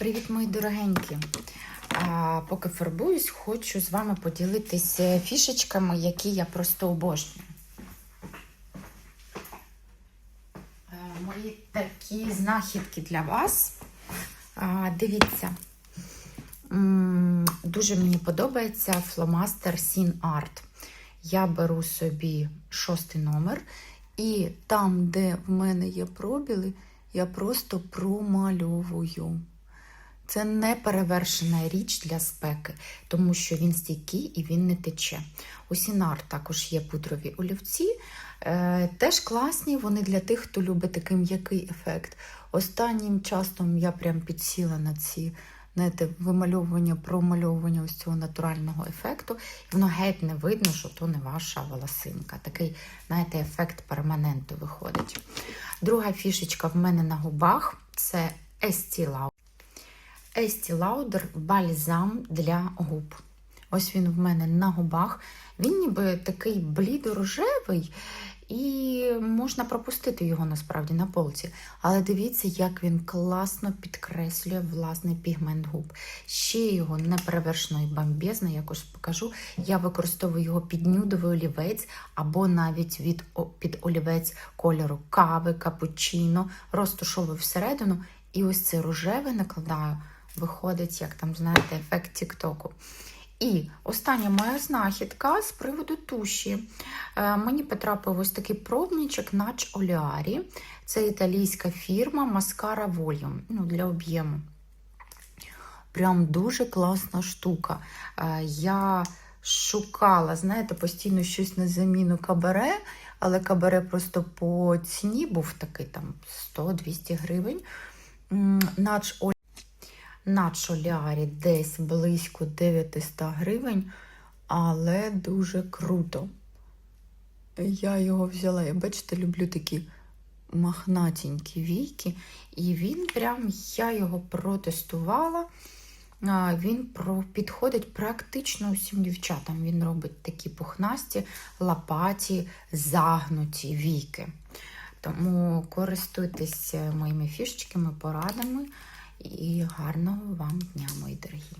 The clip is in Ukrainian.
Привіт, мої дорогенькі. А, поки фарбуюсь, хочу з вами поділитися фішечками, які я просто обожнюю. Е, Мої такі знахідки для вас. А, дивіться. Дуже мені подобається фломастер Sin Art. Я беру собі шостий номер, і там, де в мене є пробіли, я просто промальовую. Це не перевершена річ для спеки, тому що він стійкий і він не тече. У Сінар також є пудрові олівці, е, теж класні, вони для тих, хто любить такий м'який ефект. Останнім часом я прям підсіла на ці знаєте, вимальовування, промальовування ось цього натурального ефекту. І воно геть не видно, що то не ваша волосинка. Такий, знаєте, ефект перманенту виходить. Друга фішечка в мене на губах це Estee Lauder. Estee Lauder бальзам для губ. Ось він в мене на губах. Він ніби такий блідо-рожевий, і можна пропустити його насправді на полці. Але дивіться, як він класно підкреслює власний пігмент губ. Ще його не перевершено і бомбезно, якось покажу. Я використовую його під нюдовий олівець або навіть від, під олівець кольору кави, капучино, розтушовую всередину. І ось це рожеве накладаю, виходить, як там, знаєте, ефект Тіктоку. І остання моя знахідка з приводу туші. Е, мені потрапив ось такий пробничок Нач Оліарі. Це італійська фірма Mascara Volume ну, для об'єму. Прям дуже класна штука. Е, я шукала, знаєте, постійно щось на заміну кабаре, але кабаре просто по ціні був такий там 100-200 гривень. Нач на Чолярі десь близько 900 гривень, але дуже круто. Я його взяла, я бачите, люблю такі махнатенькі війки, і він прям, я його протестувала. Він підходить практично усім дівчатам. Він робить такі пухнасті, лопаті, загнуті війки. Тому користуйтесь моїми фішечками, порадами. І гарного вам дня, мої дорогі.